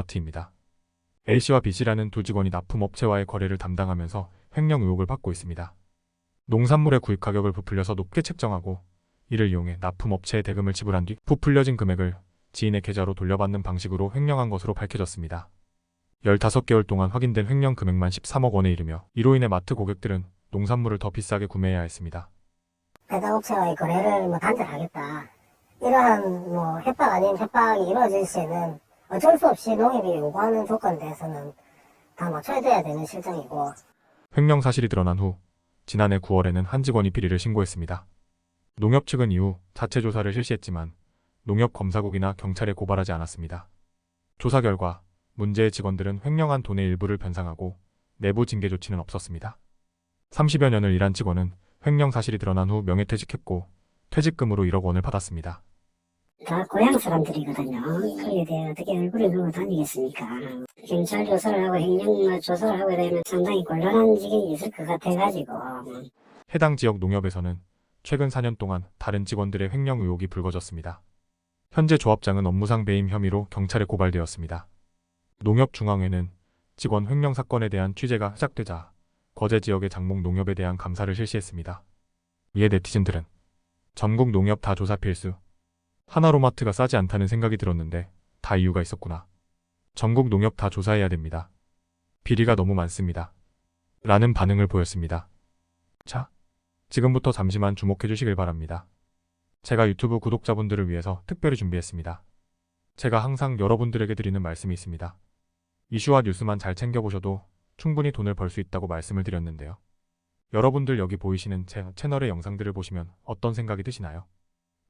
마트입니다. A씨와 B씨라는 두 직원이 납품업체와의 거래를 담당하면서 횡령 의혹을 받고 있습니다. 농산물의 구입 가격을 부풀려서 높게 책정하고 이를 이용해 납품업체에 대금을 지불한 뒤 부풀려진 금액을 지인의 계좌로 돌려받는 방식으로 횡령한 것으로 밝혀졌습니다. 15개월 동안 확인된 횡령 금액만 13억 원에 이르며 이로 인해 마트 고객들은 농산물을 더 비싸게 구매해야 했습니다. 배당업체와의 거래를 뭐 단절하겠다. 이러한 뭐 협박 아닌 협박이 이루어질 시에는 어쩔 수 없이 농협이 요구하는 조건에 대해서는 다 맞춰야 되는 실정이고 횡령 사실이 드러난 후 지난해 9월에는 한 직원이 비리를 신고했습니다. 농협 측은 이후 자체 조사를 실시했지만 농협 검사국이나 경찰에 고발하지 않았습니다. 조사 결과 문제의 직원들은 횡령한 돈의 일부를 변상하고 내부 징계 조치는 없었습니다. 30여 년을 일한 직원은 횡령 사실이 드러난 후 명예퇴직했고 퇴직금으로 1억 원을 받았습니다. 다 고향 사람들이거든요. 거기에 대해 어떻게 얼굴을 들고 다니겠습니까? 경찰 조사를 하고 행정 조사를 하게 되면 상당히 곤란한 지경이 있을 것 같아가지고 해당 지역 농협에서는 최근 4년 동안 다른 직원들의 횡령 의혹이 불거졌습니다. 현재 조합장은 업무상 배임 혐의로 경찰에 고발되었습니다. 농협중앙회는 직원 횡령 사건에 대한 취재가 시작되자 거제 지역의 장목 농협에 대한 감사를 실시했습니다. 이에 네티즌들은 전국 농협 다 조사 필수. 하나로마트가 싸지 않다는 생각이 들었는데 다 이유가 있었구나. 전국 농협 다 조사해야 됩니다. 비리가 너무 많습니다. 라는 반응을 보였습니다. 자, 지금부터 잠시만 주목해 주시길 바랍니다. 제가 유튜브 구독자분들을 위해서 특별히 준비했습니다. 제가 항상 여러분들에게 드리는 말씀이 있습니다. 이슈와 뉴스만 잘 챙겨보셔도 충분히 돈을 벌 수 있다고 말씀을 드렸는데요. 여러분들 여기 보이시는 제 채널의 영상들을 보시면 어떤 생각이 드시나요?